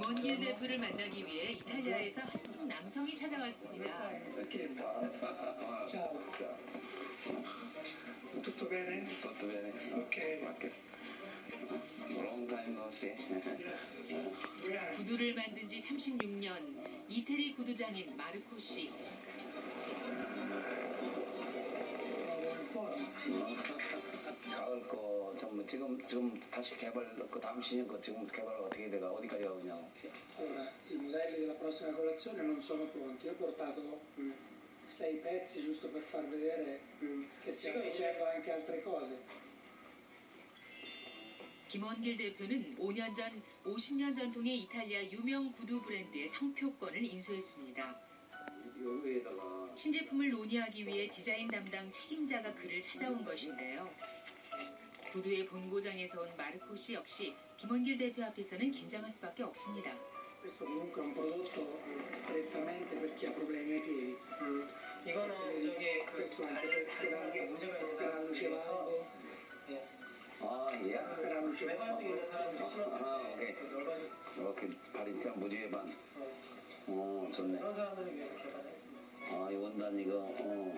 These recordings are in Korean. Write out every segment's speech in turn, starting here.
김원길 대표를 만나기 위해 이탈리아에서 한 남성이 찾아왔습니다. Ciao, tutto bene? Tutto bene? Ok. Ok. Long time no see. Grazie. 구두를 만든 지 36년 이태리 구두장인 마르코 씨. 가을 거 전부 지금 지금 다시 개발 그 다음 시즌 거 지금 개발 어떻게 돼가 어디까지 가고 있냐고. Ora, i modelli della prossima collezione non sono pronti. Ho portato mm, sei pezzi giusto per far vedere mm, che stiamo facendo anche altre cose. 김원길 대표는 5년 전 50년 전통의 이탈리아 유명 구두 브랜드의 상표권을 인수했습니다. 신제품을 논의하기 위해 디자인 담당 책임자가 그를 찾아온 것인데요. 구두의 본고장에서 온 마르코 씨 역시 김원길 대표 앞에서는 긴장할 수밖에 없습니다. Questo comunque è un prodotto strettamente per chi ha problemi ai piedi. Mm. 이거는 저기 그 Questo è 발을 per la, 크게 문제가 있는 per la 사람들 luce 중에서 valvo, 아 예. per la luce 외발도 있는 사람들 아, 신었을 오케이. 때그 넓어진 이렇게 발이 참 무지개반. 어, 어 좋네. 그런 사람들이 왜 이렇게 받아요? 아, 이 원단 이거, 어.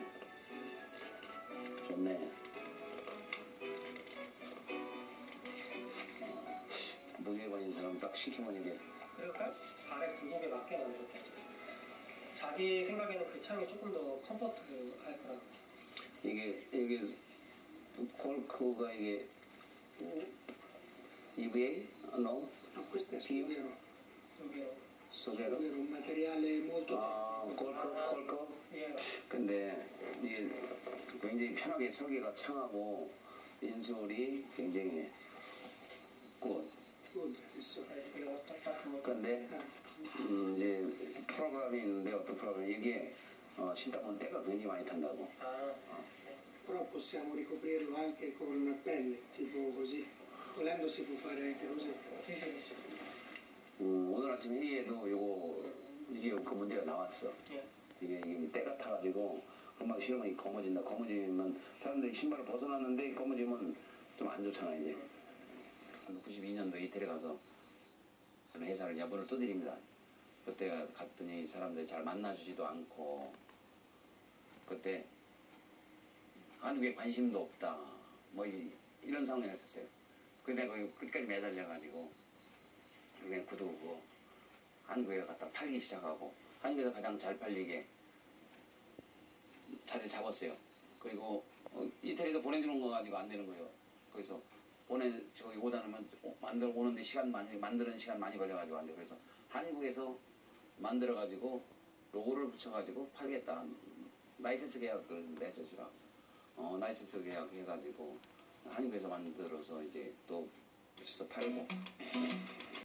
좋네. 무게반인 사람 딱 시키면 이게, 그럴까? 발의 굴곡에 맞게 만들었다. 자기 생각에는 그 창이 조금 더 컴포트 할 거라. 이게, 이게, 콜크가 이게, EVA? No? No, questo è sughero. Sughero, un materiale molto 아, 콜크, 콜크? 예, 근데, 이게 굉장히 편하게 설계가 창하고, 인솔이 굉장히. Ah, 음, 이제 프로그램이 있는데 어떤 프로그램 이게 어, 신다 보면 때가 굉장히 많이 탄다고. 아, però possiamo ricoprirlo anche con pelle, tipo così. Volendo si può fare anche così. 음, 오늘 아침 회의에도 요거 이게 그 문제가 나왔어. 예. 이게, 이게 때가 타가지고 금방 신으면 이 검어진다. 검어지면 사람들이 신발을 벗어났는데 검어지면 좀 안 좋잖아 이제. 92년도 이태리 가서 회사를 야부를 두드립니다. 그때 갔더니 사람들이 잘 만나주지도 않고 그때 한국에 관심도 없다. 뭐 이, 런 상황이었었어요. 근데 거기 끝까지 매달려가지고 그냥 구두고 한국에 갖다 팔기 시작하고 한국에서 가장 잘 팔리게 자리를 잡았어요. 그리고 어, 이태리에서 보내주는 거 가지고 안 되는 거예요. 거기서 보내 저기 오다 놓으면 어, 만들어 오는데 시간 많이 만드는 시간 많이 걸려가지고 안 돼. 그래서 한국에서 만들어 가지고 로고를 붙여가지고 팔겠다. 라이센스 계약을 맺어주라. 어 라이센스 계약 해가지고 한국에서 만들어서 이제 또 붙여서 팔고